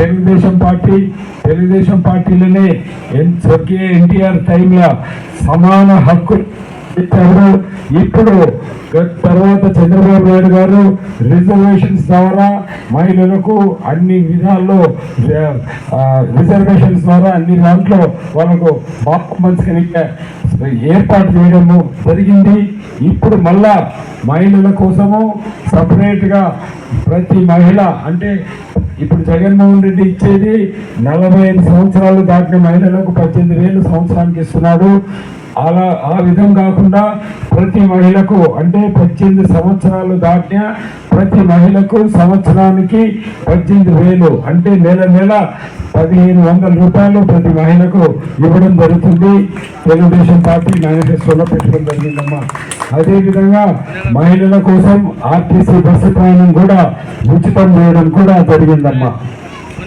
Telugu Desam party Telugu Desam పార్టీలోనే ఎన్ స్వర్గీయ ఎన్టీఆర్ టైంలో సమాన హక్కు ఇచ్చారు. ఇప్పుడు తర్వాత చంద్రబాబు నాయుడు గారు రిజర్వేషన్స్ ద్వారా మహిళలకు అన్ని విధాల్లో రిజర్వేషన్స్ ద్వారా అన్ని దాంట్లో వాళ్ళకు పర్ఫార్మెన్స్ కనుక ఏర్పాటు చేయడము జరిగింది. ఇప్పుడు మళ్ళా మహిళల కోసము సపరేట్గా ప్రతి మహిళ అంటే ఇప్పుడు జగన్మోహన్ రెడ్డి ఇచ్చేది నలభై ఐదు సంవత్సరాలు దాటిన మహిళలకు పద్దెనిమిది వేలు సంవత్సరానికి ఇస్తున్నాడు. అలా ఆ విధం కాకుండా ప్రతి మహిళకు అంటే పద్దెనిమిది సంవత్సరాలు దాటిన ప్రతి మహిళకు సంవత్సరానికి పద్దెనిమిది వేలు అంటే నెల నెల పదిహేను వందల రూపాయలు ప్రతి మహిళకు ఇవ్వడం జరుగుతుంది. తెలుగుదేశం పార్టీ మేనిఫెస్టోలో పెట్టడం జరిగిందమ్మా. అదేవిధంగా మహిళల కోసం ఆర్టీసీ బస్సు ప్రయాణం కూడా ఉచితం చేయడం కూడా జరిగిందమ్మా.